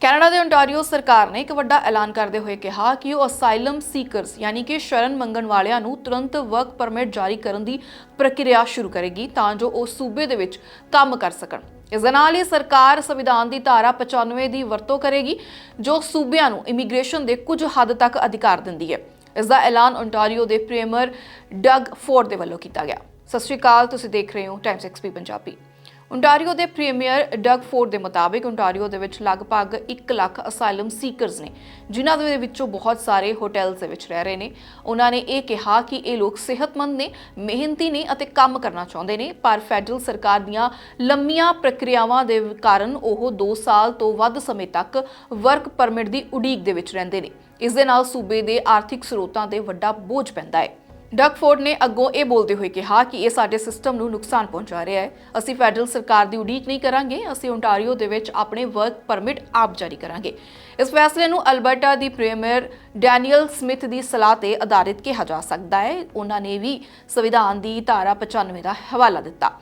Canada ਦੇ Ontario ਸਰਕਾਰ ਨੇ ਇੱਕ ਵੱਡਾ ਐਲਾਨ ਕਰਦੇ ਹੋਏ ਕਿਹਾ ਕਿ ਉਹ ਅਸਾਈਲਮ ਸੀਕਰਸ, ਯਾਨੀ ਕਿ ਸ਼ਰਨ ਮੰਗਣ ਵਾਲਿਆਂ ਨੂੰ ਤੁਰੰਤ ਵਰਕ ਪਰਮਿਟ ਜਾਰੀ ਕਰਨ ਦੀ ਪ੍ਰਕਿਰਿਆ ਸ਼ੁਰੂ ਕਰੇਗੀ ਤਾਂ ਜੋ ਉਹ ਸੂਬੇ ਦੇ ਵਿੱਚ ਕੰਮ ਕਰ ਸਕਣ। ਇਸ ਦੇ ਨਾਲ ਹੀ ਸਰਕਾਰ ਸੰਵਿਧਾਨ ਦੀ ਧਾਰਾ 95 ਦੀ ਵਰਤੋਂ ਕਰੇਗੀ, ਜੋ ਸੂਬਿਆਂ ਨੂੰ ਇਮੀਗ੍ਰੇਸ਼ਨ ਦੇ ਕੁਝ ਹੱਦ ਤੱਕ ਅਧਿਕਾਰ ਦਿੰਦੀ ਹੈ। ਇਸ ਦਾ ਐਲਾਨ ਓਨਟਾਰੀਓ ਦੇ ਪ੍ਰੀਮੀਅਰ ਡਗ ਫੋਰਡ ਦੇ ਵੱਲੋਂ ਕੀਤਾ ਗਿਆ। ਸਤਿ ਸ਼੍ਰੀ ਅਕਾਲ, ਤੁਸੀਂ ਦੇਖ ਰਹੇ ਹੋ ਟਾਈਮਸ ਐਕਸਪੀ ਪੰਜਾਬੀ। ਓਨਟਾਰੀਓ ਦੇ ਪ੍ਰੀਮੀਅਰ ਡਗ ਫੋਰਡ ਦੇ ਮੁਤਾਬਿਕ ਓਨਟਾਰੀਓ ਦੇ ਵਿੱਚ ਲਗਭਗ 1 ਲੱਖ ਅਸਾਈਲਮ ਸੀਕਰਸ ਨੇ, ਜਿਨ੍ਹਾਂ ਦੇ ਵਿੱਚੋਂ ਬਹੁਤ ਸਾਰੇ ਹੋਟਲਸ ਦੇ ਵਿੱਚ ਰਹਿ ਰਹੇ ਨੇ। ਉਹਨਾਂ ਨੇ ਇਹ ਕਿਹਾ ਕਿ ਇਹ ਲੋਕ ਸਿਹਤਮੰਦ ਨੇ, ਮਿਹਨਤੀ ਨੇ ਅਤੇ ਕੰਮ ਕਰਨਾ ਚਾਹੁੰਦੇ ਨੇ, ਪਰ ਫੈਡਰਲ ਸਰਕਾਰ ਦੀਆਂ ਲੰਮੀਆਂ ਪ੍ਰਕਿਰਿਆਵਾਂ ਦੇ ਕਾਰਨ ਉਹ 2 ਸਾਲ ਤੋਂ ਵੱਧ ਸਮੇਂ ਤੱਕ ਵਰਕ ਪਰਮਿਟ ਦੀ ਉਡੀਕ ਦੇ ਵਿੱਚ ਰਹਿੰਦੇ ਨੇ। ਇਸ ਦੇ ਨਾਲ ਸੂਬੇ ਦੇ ਆਰਥਿਕ ਸਰੋਤਾਂ ਤੇ ਵੱਡਾ ਬੋਝ ਪੈਂਦਾ ਹੈ। ਡਕਫੋਰਡ ਨੇ ਅੱਗੋਂ ਇਹ ਬੋਲਦੇ ਹੋਏ ਕਿਹਾ ਕਿ ਇਹ ਸਾਡੇ ਸਿਸਟਮ ਨੂੰ ਨੁਕਸਾਨ ਪਹੁੰਚਾ ਰਿਹਾ ਹੈ। ਅਸੀਂ ਫੈਡਰਲ ਸਰਕਾਰ ਦੀ ਉਡੀਕ ਨਹੀਂ ਕਰਾਂਗੇ, ਅਸੀਂ ਓਨਟਾਰੀਓ ਦੇ ਵਿੱਚ ਆਪਣੇ ਵਰਕ ਪਰਮਿਟ ਆਪ ਜਾਰੀ ਕਰਾਂਗੇ। ਇਸ ਫੈਸਲੇ ਨੂੰ ਅਲਬਰਟਾ ਦੀ ਪ੍ਰੀਮੀਅਰ ਡੈਨੀਅਲ ਸਮਿਥ ਦੀ ਸਲਾਹ ਤੇ ਆਧਾਰਿਤ ਕਿਹਾ ਜਾ ਸਕਦਾ ਹੈ। ਉਹਨਾਂ ਨੇ ਵੀ ਸੰਵਿਧਾਨ ਦੀ ਧਾਰਾ 95 ਦਾ ਹਵਾਲਾ ਦਿੱਤਾ।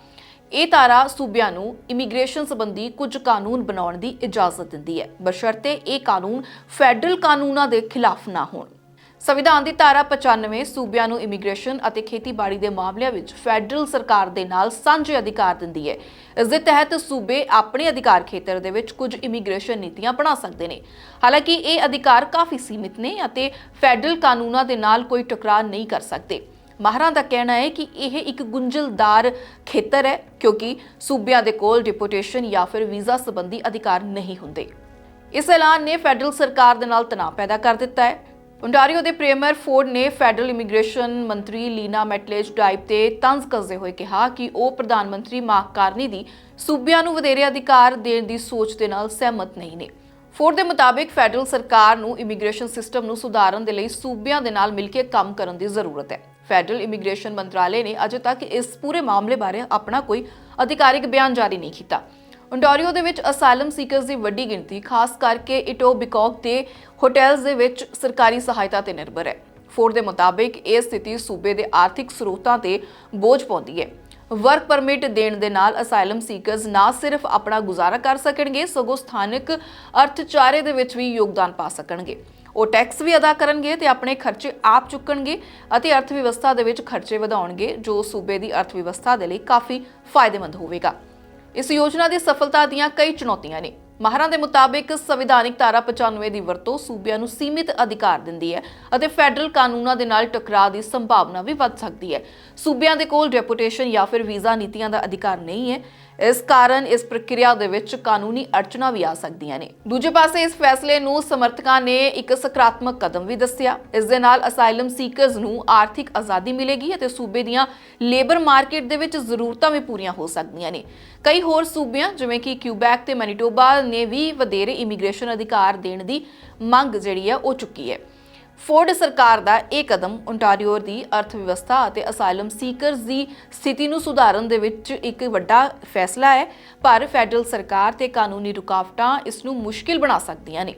ਇਹ ਧਾਰਾ ਸੂਬਿਆਂ ਨੂੰ ਇਮੀਗ੍ਰੇਸ਼ਨ ਸੰਬੰਧੀ ਕੁਝ ਕਾਨੂੰਨ ਬਣਾਉਣ ਦੀ ਇਜਾਜ਼ਤ ਦਿੰਦੀ ਹੈ। ਬਸ਼ਰਤੇ ਇਹ ਕਾਨੂੰਨ ਫੈਡਰਲ ਕਾਨੂੰਨਾਂ ਦੇ ਖਿਲਾਫ ਨਾ ਹੋਣ। ਸੰਵਿਧਾਨ ਦੀ ਧਾਰਾ 95 ਸੂਬਿਆਂ ਨੂੰ ਇਮੀਗ੍ਰੇਸ਼ਨ ਅਤੇ ਖੇਤੀਬਾੜੀ ਦੇ ਮਾਮਲਿਆਂ ਵਿੱਚ ਫੈਡਰਲ ਸਰਕਾਰ ਦੇ ਨਾਲ ਸਾਂਝੇ ਅਧਿਕਾਰ ਦਿੰਦੀ ਹੈ। ਇਸ ਦੇ ਤਹਿਤ ਸੂਬੇ ਆਪਣੇ ਅਧਿਕਾਰ ਖੇਤਰ ਦੇ ਵਿੱਚ ਕੁਝ ਇਮੀਗ੍ਰੇਸ਼ਨ ਨੀਤੀਆਂ ਬਣਾ ਸਕਦੇ ਨੇ। ਹਾਲਾਂਕਿ ਇਹ ਅਧਿਕਾਰ ਕਾਫੀ ਸੀਮਿਤ ਨੇ ਅਤੇ ਫੈਡਰਲ ਕਾਨੂੰਨਾਂ ਦੇ ਨਾਲ ਕੋਈ ਟਕਰਾਅ ਨਹੀਂ ਕਰ ਸਕਦੇ। ਮਾਹਰਾਂ ਦਾ ਕਹਿਣਾ ਹੈ ਕਿ ਇਹ ਇੱਕ ਗੁੰਝਲਦਾਰ ਖੇਤਰ ਹੈ, ਕਿਉਂਕਿ ਸੂਬਿਆਂ ਦੇ ਕੋਲ ਡਿਪੋਟੇਸ਼ਨ ਜਾਂ ਫਿਰ ਵੀਜ਼ਾ ਸੰਬੰਧੀ ਅਧਿਕਾਰ ਨਹੀਂ ਹੁੰਦੇ। ਇਸ ਐਲਾਨ ਨੇ ਫੈਡਰਲ ਸਰਕਾਰ ਦੇ ਨਾਲ ਤਣਾਅ ਪੈਦਾ ਕਰ ਦਿੱਤਾ ਹੈ। ਓਨਟਾਰੀਓ ਦੇ ਪ੍ਰੀਮੀਅਰ ਫੋਰਡ ਨੇ ਫੈਡਰਲ ਇਮੀਗ੍ਰੇਸ਼ਨ ਮੰਤਰੀ ਲੀਨਾ ਮੈਟਲੇਜ ਡਾਈਪ ਤੇ ਤੰਜ਼ ਕੱਸਦੇ ਹੋਏ ਕਿਹਾ ਕਿ ਉਹ ਪ੍ਰਧਾਨ ਮੰਤਰੀ ਮਾਰਕ ਕਾਰਨੀ ਦੀ ਸੂਬਿਆਂ ਨੂੰ ਵਧੇਰੇ ਅਧਿਕਾਰ ਦੇਣ ਦੀ ਸੋਚ ਦੇ ਨਾਲ ਸਹਿਮਤ ਨਹੀਂ ਨੇ। ਫੋਰਡ ਦੇ ਮੁਤਾਬਿਕ ਫੈਡਰਲ ਸਰਕਾਰ ਨੂੰ ਇਮੀਗ੍ਰੇਸ਼ਨ ਸਿਸਟਮ ਨੂੰ ਸੁਧਾਰਨ ਦੇ ਲਈ ਸੂਬਿਆਂ ਦੇ ਨਾਲ ਮਿਲ ਕੇ ਕੰਮ ਕਰਨ ਦੀ ਜ਼ਰੂਰਤ ਹੈ। ਫੈਡਰਲ ਇਮੀਗ੍ਰੇਸ਼ਨ ਮੰਤਰਾਲੇ ਨੇ ਅਜੇ ਤੱਕ ਇਸ ਪੂਰੇ ਮਾਮਲੇ ਬਾਰੇ ਆਪਣਾ ਕੋਈ ਅਧਿਕਾਰਿਕ ਬਿਆਨ ਜਾਰੀ ਨਹੀਂ ਕੀਤਾ। ਓਨਟਾਰੀਓ ਦੇ ਵਿੱਚ ਅਸਾਈਲਮ ਸੀਕਰਸ ਦੀ ਵੱਡੀ ਗਿਣਤੀ, ਖਾਸ ਕਰਕੇ ਇਟੋਬਿਕੌਕ ਦੇ ਹੋਟਲਸ ਦੇ ਵਿੱਚ ਸਰਕਾਰੀ ਸਹਾਇਤਾ ਤੇ ਨਿਰਭਰ ਹੈ। ਫੋਰ ਦੇ ਮੁਤਾਬਿਕ, ਇਹ ਸਥਿਤੀ ਸੂਬੇ ਦੇ ਆਰਥਿਕ ਸਰੋਤਾਂ ਤੇ ਬੋਝ ਪਾਉਂਦੀ ਹੈ। ਵਰਕ ਪਰਮਿਟ ਦੇਣ ਦੇ ਨਾਲ ਅਸਾਈਲਮ ਸੀਕਰਸ ਨਾ ਸਿਰਫ ਆਪਣਾ ਗੁਜ਼ਾਰਾ ਕਰ ਸਕਣਗੇ, ਸਗੋਂ ਸਥਾਨਕ ਅਰਥਚਾਰੇ ਦੇ ਵਿੱਚ ਵੀ ਯੋਗਦਾਨ ਪਾ ਸਕਣਗੇ। ਉਹ ਟੈਕਸ ਵੀ ਅਦਾ ਕਰਨਗੇ ਤੇ ਆਪਣੇ ਖਰਚੇ ਆਪ ਚੁੱਕਣਗੇ ਅਤੇ ਅਰਥ ਵਿਵਸਥਾ ਦੇ ਵਿੱਚ ਖਰਚੇ ਵਧਾਉਣਗੇ, ਜੋ ਸੂਬੇ ਦੀ ਅਰਥ ਵਿਵਸਥਾ ਦੇ ਲਈ ਕਾਫੀ ਫਾਇਦੇਮੰਦ ਹੋਵੇਗਾ। ਇਸ ਯੋਜਨਾ ਦੀ ਸਫਲਤਾ ਦੀਆਂ ਕਈ ਚੁਣੌਤੀਆਂ ਨੇ। ਮਾਹਰਾਂ ਦੇ ਮੁਤਾਬਿਕ ਸੰਵਿਧਾਨਿਕ ਧਾਰਾ 95 ਦੀ ਵਰਤੋਂ ਸੂਬਿਆਂ ਨੂੰ ਸੀਮਿਤ ਅਧਿਕਾਰ ਦਿੰਦੀ ਹੈ ਅਤੇ ਫੈਡਰਲ ਕਾਨੂੰਨਾਂ ਦੇ ਨਾਲ ਟਕਰਾਅ ਦੀ ਸੰਭਾਵਨਾ ਵੀ ਵੱਧ ਸਕਦੀ ਹੈ। ਸੂਬਿਆਂ ਦੇ ਕੋਲ ਡੈਪੂਟੇਸ਼ਨ ਜਾਂ ਫਿਰ ਵੀਜ਼ਾ ਨੀਤੀਆਂ ਦਾ ਅਧਿਕਾਰ ਨਹੀਂ ਹੈ। ਇਸ ਕਾਰਨ ਇਸ ਪ੍ਰਕਿਰਿਆ ਦੇ ਵਿੱਚ ਕਾਨੂੰਨੀ ਅੜਚਣਾ ਵੀ ਆ ਸਕਦੀਆਂ ਨੇ। ਦੂਜੇ ਪਾਸੇ ਇਸ ਫੈਸਲੇ ਨੂੰ ਸਮਰਥਕਾਂ ਨੇ ਇੱਕ ਸਕਾਰਾਤਮਕ ਕਦਮ ਵੀ ਦੱਸਿਆ। ਇਸ ਦੇ ਨਾਲ ਅਸਾਈਲਮ ਸੀਕਰਸ ਨੂੰ ਆਰਥਿਕ ਆਜ਼ਾਦੀ ਮਿਲੇਗੀ ਅਤੇ ਸੂਬੇ ਦੀਆਂ ਲੇਬਰ ਮਾਰਕੀਟ ਦੇ ਵਿੱਚ ਜ਼ਰੂਰਤਾਂ ਵੀ ਪੂਰੀਆਂ ਹੋ ਸਕਦੀਆਂ ਨੇ। ਕਈ ਹੋਰ ਸੂਬਿਆਂ ਜਿਵੇਂ ਕਿ ਕਿਊਬੈਕ ਤੇ ਮੈਨੀਟੋਬਾ ਨੇ ਵੀ ਵਧੇਰੇ ਇਮੀਗ੍ਰੇਸ਼ਨ ਅਧਿਕਾਰ ਦੇਣ ਦੀ ਮੰਗ ਜਿਹੜੀ ਹੈ ਉਹ ਚੁੱਕੀ ਹੈ। ਫੋਰਡ ਸਰਕਾਰ ਦਾ ਇਹ ਕਦਮ ਓਨਟਾਰੀਓ ਦੀ ਅਰਥ ਵਿਵਸਥਾ ਅਤੇ ਅਸਾਈਲਮ ਸੀਕਰਸ ਦੀ ਸਥਿਤੀ ਨੂੰ ਸੁਧਾਰਨ ਦੇ ਵਿੱਚ ਇੱਕ ਵੱਡਾ ਫੈਸਲਾ ਹੈ, ਪਰ ਫੈਡਰਲ ਸਰਕਾਰ ਤੇ ਕਾਨੂੰਨੀ ਰੁਕਾਵਟਾਂ ਇਸ ਨੂੰ ਮੁਸ਼ਕਿਲ ਬਣਾ ਸਕਦੀਆਂ ਨੇ।